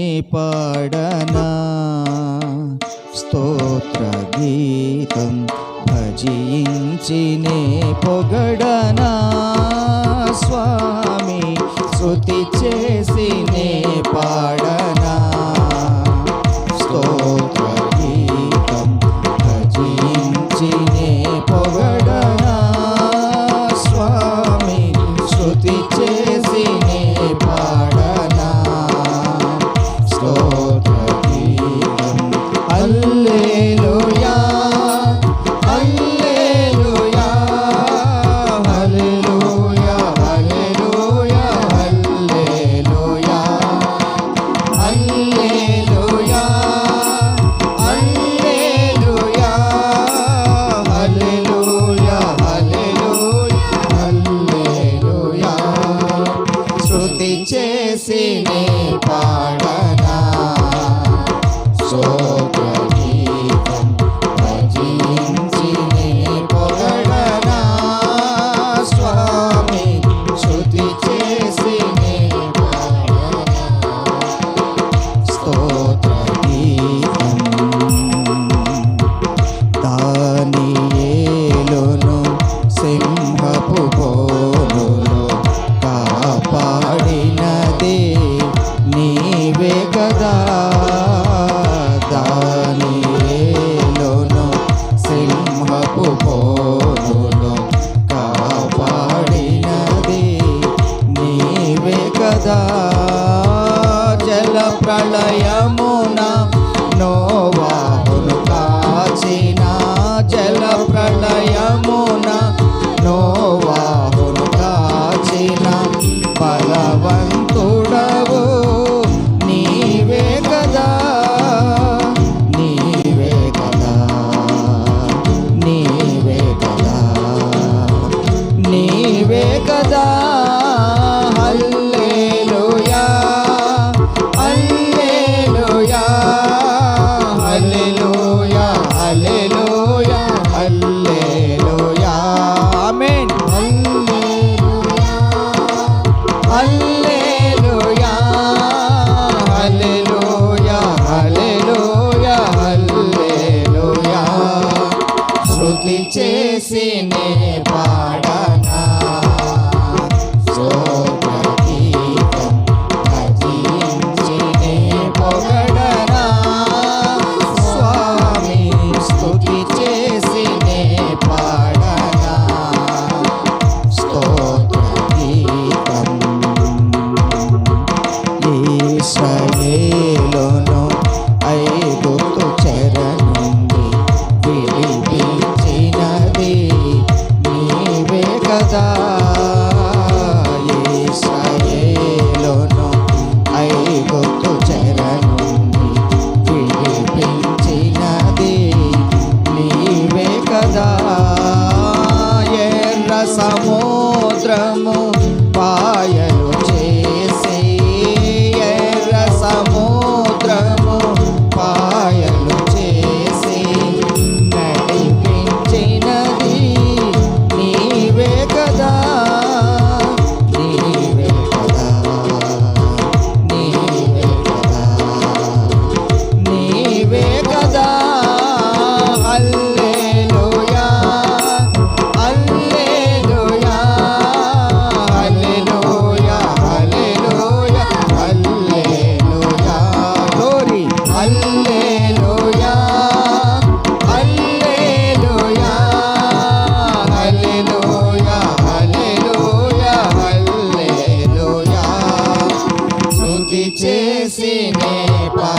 पाडना स्तोत्रगीतं भजिञ्चिने पोगडना स्वामी स्तुति चेसिने पाडना ఇస్రాయేలును ఐగుప్తు చెర నుండి విడిపించినది నీవే కదా. ఎర్ర సమూ చేసినే పా